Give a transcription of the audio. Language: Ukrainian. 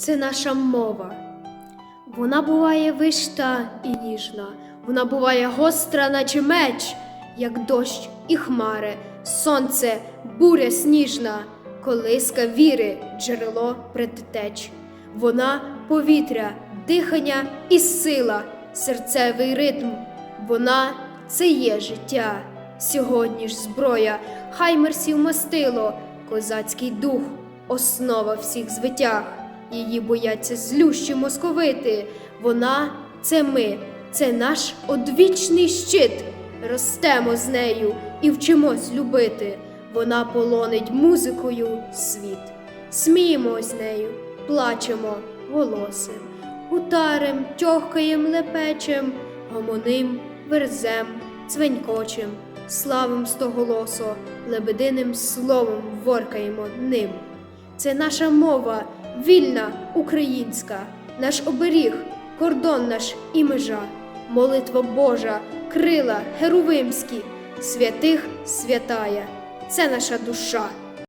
це наша мова. Вона буває вишта і ніжна, вона буває гостра, наче меч, як дощ і хмари, сонце, буря сніжна, колиска віри, джерело предтеч. Вона повітря, дихання і сила, серцевий ритм. Вона це є життя. Сьогодні ж зброя, хаймерсів мастило, козацький дух, основа всіх звитяг. Її бояться злющі московити. Вона це ми, це наш одвічний щит. Ростемо з нею і вчимось любити. Вона полонить музикою світ. Сміємось з нею, плачемо голосим, гутарем, тьохкаєм, лепечем, гомоним, верзем, цвенькочем, славим стоголосо, лебединим словом воркаємо ним. Це наша мова, вільна, українська, наш оберіг, кордон наш і межа, молитва Божа, крила геровимські, святих святая, це наша душа.